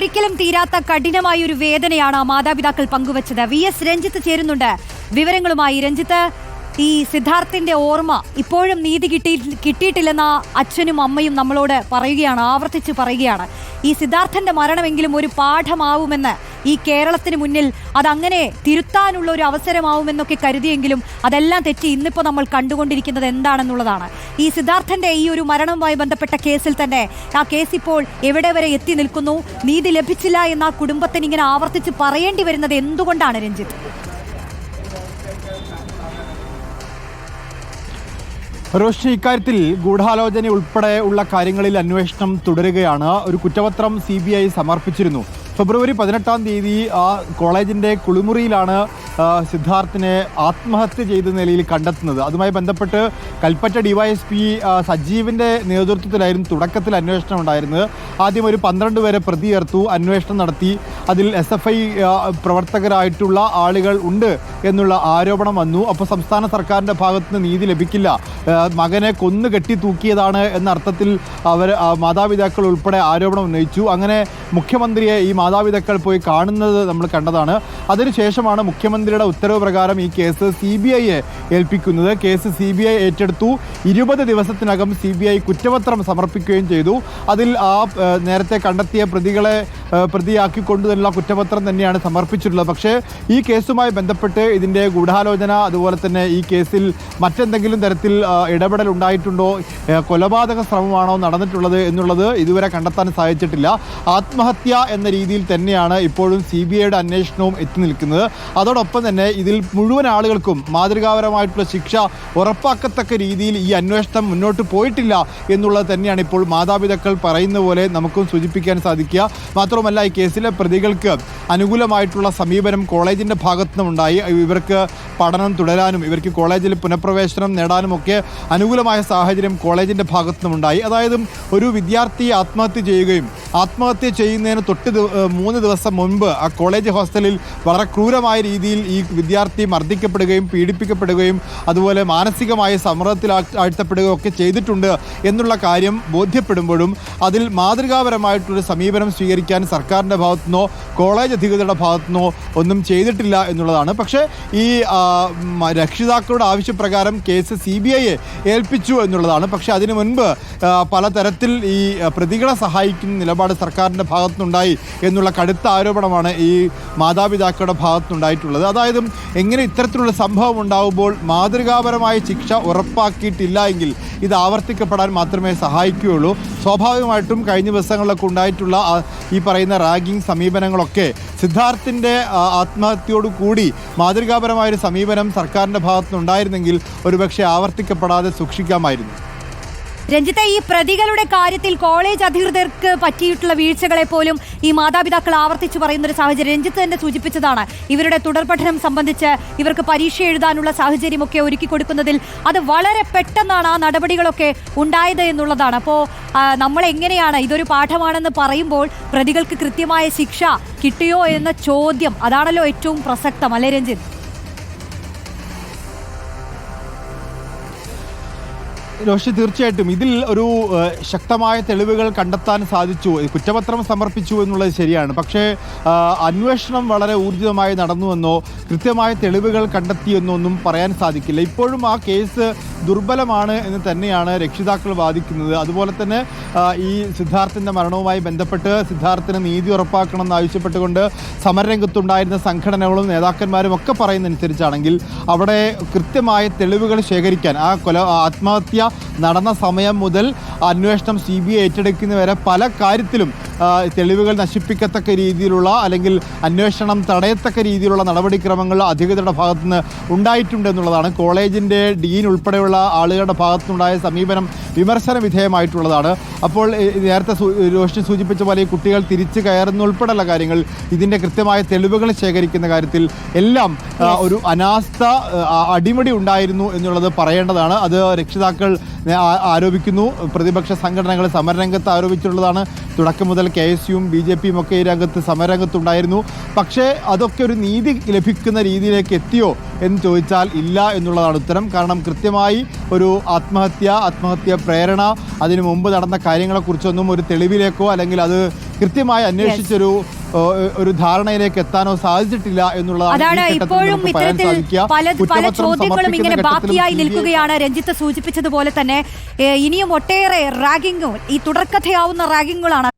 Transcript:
ഒരിക്കലും തീരാത്ത കഠിനമായ ഒരു വേദനയാണ് മാതാപിതാക്കൾ പങ്കുവച്ചത്. വി എസ് രഞ്ജിത്ത് ചേരുന്നുണ്ട്. വിവരങ്ങളുമായി രഞ്ജിത്ത്. ഈ സിദ്ധാർത്ഥിന്റെ ഓർമ്മ ഇപ്പോഴും നീതി കിട്ടി കിട്ടിയിട്ടില്ലെന്ന അച്ഛനും അമ്മയും നമ്മളോട് പറയുകയാണ് ആവർത്തിച്ച് പറയുകയാണ്. ഈ സിദ്ധാർത്ഥന്റെ മരണമെങ്കിലും ഒരു പാഠമാവുമെന്ന് ഈ കേരളത്തിന് മുന്നിൽ അതങ്ങനെ തിരുത്താനുള്ള ഒരു അവസരമാവുമെന്നൊക്കെ കരുതിയെങ്കിലും അതെല്ലാം തെറ്റി ഇന്നിപ്പോൾ നമ്മൾ കണ്ടുകൊണ്ടിരിക്കുന്നത് എന്താണെന്നുള്ളതാണ്. ഈ സിദ്ധാർത്ഥന്റെ ഈ ഒരു മരണവുമായി ബന്ധപ്പെട്ട കേസിൽ തന്നെ ആ കേസ് ഇപ്പോൾ എവിടെ വരെ എത്തി നിൽക്കുന്നു? നീതി ലഭിച്ചില്ല എന്ന ആ കുടുംബത്തിന് ഇങ്ങനെ ആവർത്തിച്ച് പറയേണ്ടി വരുന്നത് എന്തുകൊണ്ടാണ് രഞ്ജിത്ത്? റോഷി ഇക്കാര്യത്തിൽ ഗൂഢാലോചന ഉൾപ്പെടെ ഉള്ള കാര്യങ്ങളിൽ അന്വേഷണം തുടരുകയാണ്. ഒരു കുറ്റപത്രം സി സമർപ്പിച്ചിരുന്നു. ഫെബ്രുവരി പതിനെട്ടാം തീയതി ആ കോളേജിന്റെ കുളിമുറിയിലാണ് സിദ്ധാർത്ഥിനെ ആത്മഹത്യ ചെയ്ത നിലയിൽ കണ്ടെത്തുന്നത്. അതുമായി ബന്ധപ്പെട്ട് കൽപ്പറ്റ ഡിവൈഎസ്പി സജീവിന്റെ നേതൃത്വത്തിലായിരുന്നു തുടക്കത്തിൽ അന്വേഷണം ഉണ്ടായിരുന്നത്. ആദ്യം ഒരു പന്ത്രണ്ട് പേരെ പ്രതി ചേർത്തു അന്വേഷണം നടത്തി. അതിൽ എസ് എഫ് ഐ പ്രവർത്തകരായിട്ടുള്ള ആളുകൾ ഉണ്ട് എന്നുള്ള ആരോപണം വന്നു. അപ്പോൾ സംസ്ഥാന സർക്കാരിന്റെ ഭാഗത്തുനിന്ന് നീതി ലഭിക്കില്ല. മകനെ കൊന്നു കെട്ടി തൂക്കിയതാണ് എന്ന അർത്ഥത്തിൽ അവർ മാതാപിതാക്കൾ ഉൾപ്പെടെ ആരോപണം ഉന്നയിച്ചു. അങ്ങനെ മുഖ്യമന്ത്രിയെ ഈ മാതാപിതാക്കൾ പോയി കാണുന്നത് നമ്മൾ കണ്ടതാണ്. അതിനുശേഷമാണ് മുഖ്യമന്ത്രിയുടെ ഉത്തരവ് പ്രകാരം ഈ കേസ് സി ബി ഐയെ ഏൽപ്പിക്കുന്നത്. കേസ് സി ബി ഐ ഏറ്റെടുത്തു. ഇരുപത് ദിവസത്തിനകം സി ബി ഐ കുറ്റപത്രം സമർപ്പിക്കുകയും ചെയ്തു. അതിൽ ആ നേരത്തെ കണ്ടെത്തിയ പ്രതികളെ പ്രതിയാക്കിക്കൊണ്ട് തന്നെയുള്ള കുറ്റപത്രം തന്നെയാണ് സമർപ്പിച്ചിട്ടുള്ളത്. പക്ഷേ ഈ കേസുമായി ബന്ധപ്പെട്ട് ഇതിന്റെ ഗൂഢാലോചന അതുപോലെ തന്നെ ഈ കേസിൽ മറ്റെന്തെങ്കിലും തരത്തിൽ ഇടപെടൽ ഉണ്ടായിട്ടുണ്ടോ കൊലപാതക ശ്രമമാണോ നടന്നിട്ടുള്ളത് എന്നുള്ളത് ഇതുവരെ കണ്ടെത്താൻ സാധിച്ചിട്ടില്ല. ആത്മഹത്യ എന്ന രീതിയിൽ തന്നെയാണ് ഇപ്പോഴും സി ബി ഐയുടെ അന്വേഷണവും എത്തി നിൽക്കുന്നത്. അതോടൊപ്പം തന്നെ ഇതിൽ മുഴുവൻ ആളുകൾക്കും മാതൃകാപരമായിട്ടുള്ള ശിക്ഷ ഉറപ്പാക്കത്തക്ക രീതിയിൽ ഈ അന്വേഷണം മുന്നോട്ട് പോയിട്ടില്ല എന്നുള്ളത് തന്നെയാണ് ഇപ്പോൾ മാതാപിതാക്കൾ പറയുന്ന പോലെ നമുക്കും സൂചിപ്പിക്കാൻ സാധിക്കുക. മാത്രമല്ല ഈ കേസിലെ പ്രതികൾക്ക് അനുകൂലമായിട്ടുള്ള സമീപനം കോളേജിന്റെ ഭാഗത്തു നിന്നുണ്ടായി ഇവർക്ക് പഠനം തുടരാനും ഇവർക്ക് കോളേജിൽ പുനഃപ്രവേശനം നേടാനും ഒക്കെ അനുകൂലമായ സാഹചര്യം കോളേജിന്റെ ഭാഗത്തു നിന്നുണ്ടായി അതായത് ഒരു വിദ്യാർത്ഥി ആത്മഹത്യ ചെയ്യുകയും ആത്മഹത്യ ചെയ്യുന്നതിന് തൊട്ട് മൂന്ന് ദിവസം മുൻപ് ആ കോളേജ് ഹോസ്റ്റലിൽ വളരെ ക്രൂരമായ രീതിയിൽ ഈ വിദ്യാർത്ഥി മർദ്ദിക്കപ്പെടുകയും പീഡിപ്പിക്കപ്പെടുകയും അതുപോലെ മാനസികമായ സമ്മർദ്ദത്തിൽ ആഴ്ത്തപ്പെടുകയും ഒക്കെ ചെയ്തിട്ടുണ്ട് എന്നുള്ള കാര്യം ബോധ്യപ്പെടുമ്പോഴും അതിൽ മാതൃകാപരമായിട്ടൊരു സമീപനം സ്വീകരിക്കാൻ സർക്കാരിന്റെ ഭാഗത്തുനിന്നോ കോളേജ് അധികൃതരുടെ ഭാഗത്തു നിന്നോ ഒന്നും ചെയ്തിട്ടില്ല എന്നുള്ളതാണ്. പക്ഷേ ഈ രക്ഷിതാക്കളുടെ ആവശ്യപ്രകാരം കേസ് സി ബി ഐയെ ഏൽപ്പിച്ചു എന്നുള്ളതാണ്. പക്ഷേ അതിനു മുൻപ് പലതരത്തിൽ ഈ പ്രതികളെ സഹായിക്കുന്ന നിലപാട് സർക്കാരിന്റെ ഭാഗത്തുനിന്നുണ്ടായി എന്നുള്ള കടുത്ത ആരോപണമാണ് ഈ മാതാപിതാക്കളുടെ ഭാഗത്തുനിന്നുണ്ടായിട്ടുള്ളത്. അതായത് എങ്ങനെ ഇത്തരത്തിലുള്ള സംഭവം ഉണ്ടാകുമ്പോൾ മാതൃകാപരമായ ശിക്ഷ ഉറപ്പാക്കിയിട്ടില്ല എങ്കിൽ ഇത് ആവർത്തിക്കപ്പെടാൻ മാത്രമേ സഹായിക്കുകയുള്ളൂ. സ്വാഭാവികമായിട്ടും കഴിഞ്ഞ ദിവസങ്ങളിലൊക്കെ ഉണ്ടായിട്ടുള്ള ഈ പറയുന്ന റാഗിംഗ് സമീപനങ്ങളൊക്കെ സിദ്ധാർത്ഥിന്റെ ആത്മഹത്യയോടുകൂടി ആത്മഹത്യയോടു കൂടി മാതൃകാപരമായൊരു സമീപനം സർക്കാരിന്റെ ഭാഗത്തുനിന്നുണ്ടായിരുന്നെങ്കിൽ ഒരുപക്ഷെ ആവർത്തിക്കപ്പെടാതെ സൂക്ഷിക്കാമായിരുന്നു. രഞ്ജിത്തെ ഈ പ്രതികളുടെ കാര്യത്തിൽ കോളേജ് അധികൃതർക്ക് പറ്റിയിട്ടുള്ള വീഴ്ചകളെ പോലും ഈ മാതാപിതാക്കൾ ആവർത്തിച്ചു പറയുന്ന ഒരു സാഹചര്യം രഞ്ജിത്ത് തന്നെ സൂചിപ്പിച്ചതാണ്. ഇവരുടെ തുടർ പഠനം സംബന്ധിച്ച് ഇവർക്ക് പരീക്ഷ എഴുതാനുള്ള സാഹചര്യമൊക്കെ ഒരുക്കി കൊടുക്കുന്നതിൽ അത് വളരെ പെട്ടെന്നാണ് ആ നടപടികളൊക്കെ ഉണ്ടായത് എന്നുള്ളതാണ്. അപ്പോൾ നമ്മൾ എങ്ങനെയാണ് ഇതൊരു പാഠമാണെന്ന് പറയുമ്പോൾ പ്രതികൾക്ക് കൃത്യമായ ശിക്ഷ കിട്ടിയോ എന്ന ചോദ്യം അതാണല്ലോ ഏറ്റവും പ്രസക്തം. അല്ലേ രഞ്ജിത്ത്? രോഷി തീർച്ചയായിട്ടും. ഇതിൽ ഒരു ശക്തമായ തെളിവുകൾ കണ്ടെത്താൻ സാധിച്ചു. കുറ്റപത്രം സമർപ്പിച്ചു എന്നുള്ളത് ശരിയാണ്. പക്ഷേ അന്വേഷണം വളരെ ഊർജിതമായി നടന്നുവെന്നോ കൃത്യമായ തെളിവുകൾ കണ്ടെത്തിയെന്നോ ഒന്നും പറയാൻ സാധിക്കില്ല. ഇപ്പോഴും ആ കേസ് ദുർബലമാണ് എന്ന് തന്നെയാണ് രക്ഷിതാക്കൾ വാദിക്കുന്നത്. അതുപോലെ തന്നെ ഈ സിദ്ധാർത്ഥിന്റെ മരണവുമായി ബന്ധപ്പെട്ട് സിദ്ധാർത്ഥിന് നീതി ഉറപ്പാക്കണമെന്ന് ആവശ്യപ്പെട്ടുകൊണ്ട് സമരരംഗത്തുണ്ടായിരുന്ന സംഘടനകളും നേതാക്കന്മാരും ഒക്കെ പറയുന്നതനുസരിച്ചാണെങ്കിൽ അവിടെ കൃത്യമായ തെളിവുകൾ ശേഖരിക്കാൻ ആ കൊല ആത്മഹത്യ നടന്ന സമയം മുതൽ അന്വേഷണം സി ബി ഐ ഏറ്റെടുക്കുന്നവരെ പല കാര്യത്തിലും തെളിവുകൾ നശിപ്പിക്കത്തക്ക രീതിയിലുള്ള അല്ലെങ്കിൽ അന്വേഷണം തടയത്തക്ക രീതിയിലുള്ള നടപടിക്രമങ്ങൾ അധികൃതരുടെ ഭാഗത്തുനിന്ന് ഉണ്ടായിട്ടുണ്ട് എന്നുള്ളതാണ്. കോളേജിന്റെ ഡീൻ ഉൾപ്പെടെയുള്ള ആളുകളുടെ ഭാഗത്തുനിന്നുണ്ടായ സമീപനം വിമർശന വിധേയമായിട്ടുള്ളതാണ്. അപ്പോൾ നേരത്തെ രോഷിനി സൂചിപ്പിച്ച പോലെ ഈ കുട്ടികൾ തിരിച്ചു കയറുന്ന ഉൾപ്പെടെയുള്ള കാര്യങ്ങൾ ഇതിന്റെ കൃത്യമായ തെളിവുകൾ ശേഖരിക്കുന്ന കാര്യത്തിൽ എല്ലാം ഒരു അനാസ്ഥ അടിമുടി അടിമടി ഉണ്ടായിരുന്നു എന്നുള്ളത് പറയേണ്ടതാണ്. അത് രക്ഷിതാക്കൾ ആരോപിക്കുന്നു. പ്രതിപക്ഷ സംഘടനകൾ സമരരംഗത്ത് ആരോപിച്ചിട്ടുള്ളതാണ്. തുടക്കം മുതൽ കെ എസ് യുവും ബി ജെ പിയും ഒക്കെ ഈ രംഗത്ത് സമരംഗത്തുണ്ടായിരുന്നു പക്ഷേ അതൊക്കെ ഒരു നീതി ലഭിക്കുന്ന രീതിയിലേക്ക് എത്തിയോ എന്ന് ചോദിച്ചാൽ ഇല്ല എന്നുള്ളതാണ് ഉത്തരം. കാരണം കൃത്യമായി ഒരു ആത്മഹത്യ ആത്മഹത്യ പ്രേരണ അതിനു മുമ്പ് നടന്ന കാര്യങ്ങളെക്കുറിച്ചൊന്നും ഒരു തെളിവിലേക്കോ അല്ലെങ്കിൽ അത് കൃത്യമായി അന്വേഷിച്ചൊരു ഒരു ധാരണയിലേക്ക് എത്താനോ സാധിച്ചിട്ടില്ല എന്നുള്ളതാണ് അതാണ് ഇപ്പോഴും ഇത്തരത്തിൽ പല പല ചോദ്യങ്ങളും ഇങ്ങനെ ബാക്കിയായി നിൽക്കുകയാണ്. രഞ്ജിത്ത് സൂചിപ്പിച്ചതുപോലെ തന്നെ ഇനിയും ഒട്ടേറെ റാഗിങ്ങും ഈ തുടർക്കഥയാവുന്ന റാഗിങ്ങുകളാണ്